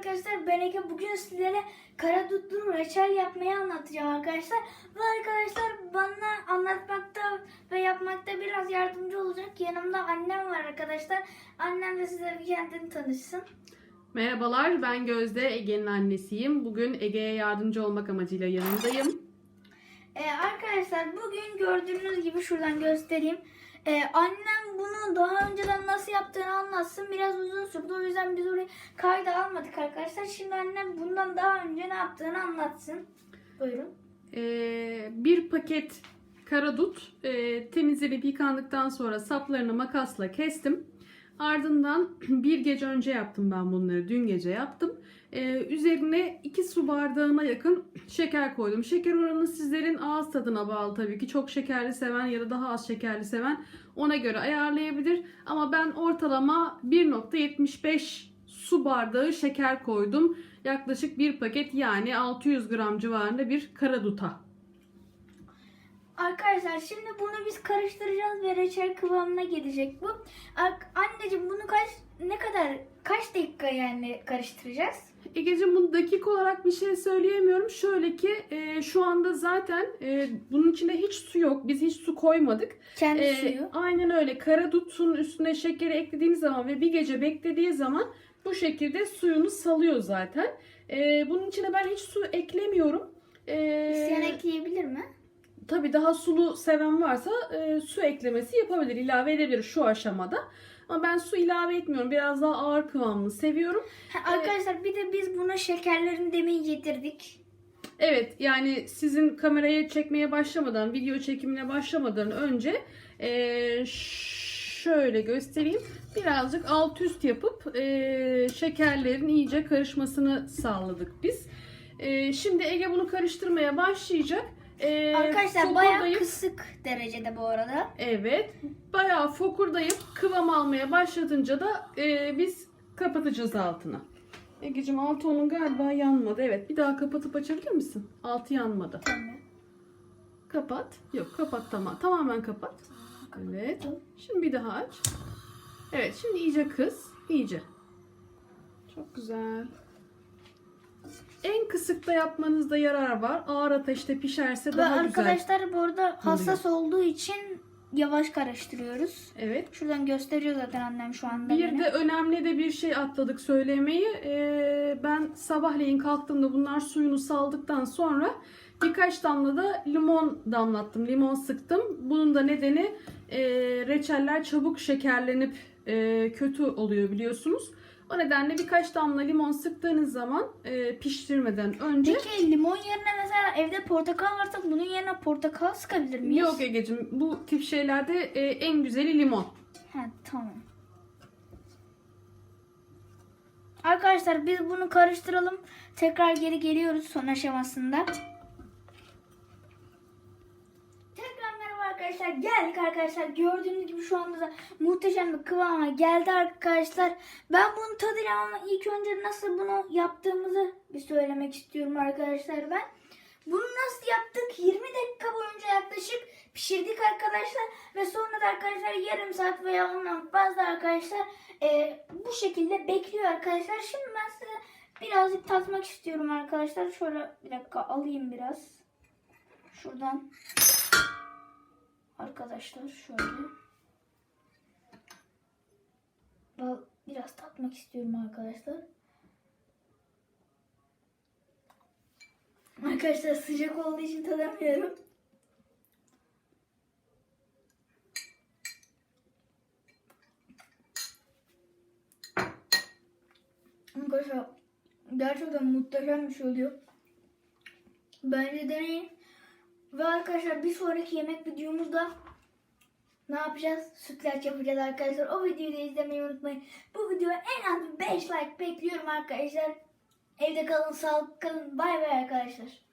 arkadaşlar ben Ege bugün sizlere karadutlu reçel yapmayı anlatacağım arkadaşlar. Ve arkadaşlar bana anlatmakta ve yapmakta biraz yardımcı olacak. Yanımda annem var arkadaşlar. Annem de size bir kendini tanışsın. Merhabalar, ben Gözde, Ege'nin annesiyim. Bugün Ege'ye yardımcı olmak amacıyla yanındayım. Ee, arkadaşlar bugün gördüğünüz gibi şuradan göstereyim. Ee, annem daha önceden nasıl yaptığını anlatsın. Biraz uzun sürdü. O yüzden biz orayı kayda almadık arkadaşlar. Şimdi annem bundan daha önce ne yaptığını anlatsın. Buyurun. Ee, bir paket karadut e, temizlenip yıkandıktan sonra saplarını makasla kestim. Ardından bir gece önce yaptım ben bunları. Dün gece yaptım. Ee, üzerine 2 su bardağına yakın şeker koydum. Şeker oranı sizlerin ağız tadına bağlı tabii ki. Çok şekerli seven ya da daha az şekerli seven ona göre ayarlayabilir. Ama ben ortalama 1.75 su bardağı şeker koydum. Yaklaşık bir paket yani 600 gram civarında bir karaduta. Arkadaşlar şimdi bunu biz karıştıracağız ve reçel kıvamına gelecek bu. Anneciğim bunu kaç ne kadar kaç dakika yani karıştıracağız? Egeciğim bunu dakik olarak bir şey söyleyemiyorum. Şöyle ki e, şu anda zaten e, bunun içinde hiç su yok. Biz hiç su koymadık. Kendi E, suyu. Aynen öyle. Karadutun üstüne şekeri eklediğiniz zaman ve bir gece beklediği zaman bu şekilde suyunu salıyor zaten. E, bunun içine ben hiç su eklemiyorum. E, İsteyen ekleyebilir mi? Tabii daha sulu seven varsa e, su eklemesi yapabilir, ilave edebilir şu aşamada. Ama ben su ilave etmiyorum. Biraz daha ağır kıvamını seviyorum. Ha, arkadaşlar bir de biz buna şekerlerini demin yedirdik. Evet yani sizin kameraya çekmeye başlamadan, video çekimine başlamadan önce e, şöyle göstereyim. Birazcık alt üst yapıp e, şekerlerin iyice karışmasını sağladık biz. E, şimdi Ege bunu karıştırmaya başlayacak. E, Arkadaşlar bayağı kısık derecede bu arada. Evet. Bayağı fokurdayıp kıvam almaya başladınca da e, biz kapatacağız altını. Egeciğim altı onun galiba yanmadı. Evet bir daha kapatıp açabilir misin? Altı yanmadı. Tamam. Kapat. Yok kapat tamam. Tamamen kapat. Evet. Şimdi bir daha aç. Evet şimdi iyice kıs. İyice. Çok güzel. En kısıkta yapmanızda yarar var. Ağır ateşte pişerse Ve daha güzel. arkadaşlar bu arada hassas olduğu için yavaş karıştırıyoruz. Evet. Şuradan gösteriyor zaten annem şu anda. Bir beni. de önemli de bir şey atladık söylemeyi. Ee, ben sabahleyin kalktığımda bunlar suyunu saldıktan sonra birkaç damla da limon damlattım. Limon sıktım. Bunun da nedeni e, reçeller çabuk şekerlenip e, kötü oluyor biliyorsunuz. O nedenle birkaç damla limon sıktığınız zaman e, pişirmeden önce Peki limon yerine mesela evde portakal varsa bunun yerine portakal sıkabilir miyiz? Yok Ege'cim bu tip şeylerde e, en güzeli limon. Ha tamam. Arkadaşlar biz bunu karıştıralım. Tekrar geri geliyoruz son aşamasında. Tekrar merhaba arkadaşlar. Geldik arkadaşlar. Gördüğünüz gibi şu anda da muhteşem bir kıvama geldi arkadaşlar. Ben bunu tadıyla ama ilk önce nasıl bunu yaptığımızı bir söylemek istiyorum arkadaşlar ben. Bunu nasıl yaptık? 20 dakika boyunca yaklaşık pişirdik arkadaşlar. Ve sonra da arkadaşlar yarım saat veya ondan fazla arkadaşlar e, bu şekilde bekliyor arkadaşlar. Şimdi ben size birazcık tatmak istiyorum arkadaşlar. Şöyle bir dakika alayım biraz. Şuradan. Arkadaşlar şöyle. Biraz tatmak istiyorum arkadaşlar. Arkadaşlar sıcak olduğu için tadamıyorum. Arkadaşlar gerçekten muhteşem bir şey oluyor. Bence deneyin. Ve arkadaşlar bir sonraki yemek videomuzda ne yapacağız? Sütlaç yapacağız arkadaşlar. O videoyu da izlemeyi unutmayın. Bu videoya en az 5 like bekliyorum arkadaşlar. Evde kalın, sağlıklı kalın. Bay bay arkadaşlar.